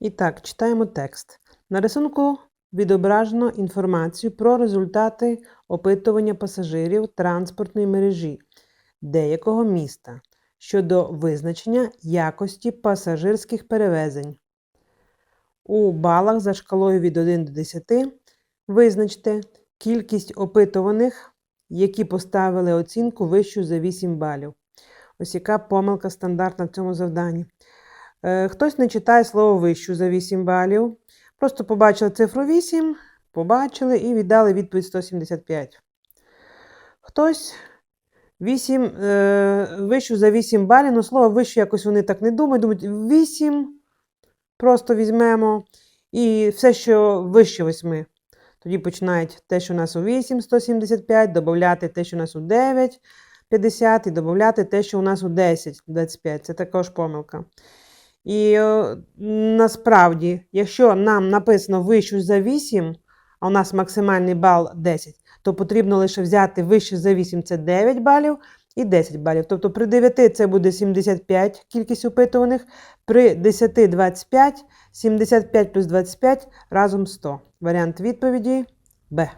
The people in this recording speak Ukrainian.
І так, читаємо текст. На рисунку відображено інформацію про результати опитування пасажирів транспортної мережі деякого міста щодо визначення якості пасажирських перевезень. У балах за шкалою від 1 до 10 визначте кількість опитуваних, які поставили оцінку вищу за 8 балів. Ось яка помилка стандартна в цьому завданні. Е, Хтось не читає слово вищу за 8 балів. Просто побачили цифру 8, побачили і віддали відповідь 175. Хтось 8, е, вищу за 8 балів, ну слово вищу якось вони так не думають. Думають, 8 просто візьмемо і все, що вище 8. Тоді починають те, що у нас у 8, 175, додати те, що у нас у 9, 50, і додати те, що у нас у 10, 25. Це також помилка. І е, насправді, якщо нам написано вище за 8, а у нас максимальний бал 10, то потрібно лише взяти вище за 8 це 9 балів і 10 балів. Тобто при 9 це буде 75 кількість опитуваних, при 10 25, 75 плюс 25 разом 100. Варіант відповіді Б.